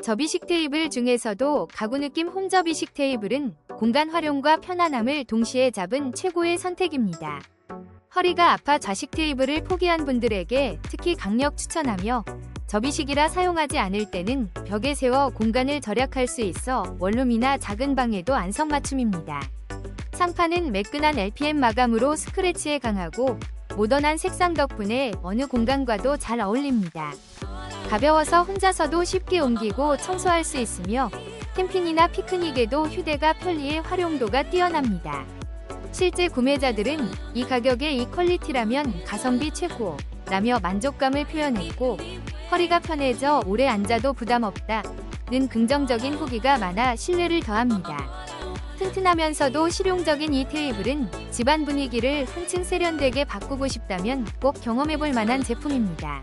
접이식 테이블 중에서도 가구 느낌 홈 접이식 테이블은 공간 활용과 편안함을 동시에 잡은 최고의 선택입니다. 허리가 아파 좌식 테이블을 포기한 분들에게 특히 강력 추천하며 접이식이라 사용하지 않을 때는 벽에 세워 공간을 절약할 수 있어 원룸이나 작은 방에도 안성맞춤입니다. 상판은 매끈한 LPM 마감으로 스크래치에 강하고 모던한 색상 덕분에 어느 공간과도 잘 어울립니다. 가벼워서 혼자서도 쉽게 옮기고 청소할 수 있으며 캠핑이나 피크닉에도 휴대가 편리해 활용도가 뛰어납니다. 실제 구매자들은 이 가격에 이 퀄리티라면 가성비 최고 라며 만족감을 표현했고 허리가 편해져 오래 앉아도 부담 없다 는 긍정적인 후기가 많아 신뢰를 더합니다. 튼튼하면서도 실용적인 이 테이블은 집안 분위기를 한층 세련되게 바꾸고 싶다면 꼭 경험해볼 만한 제품입니다.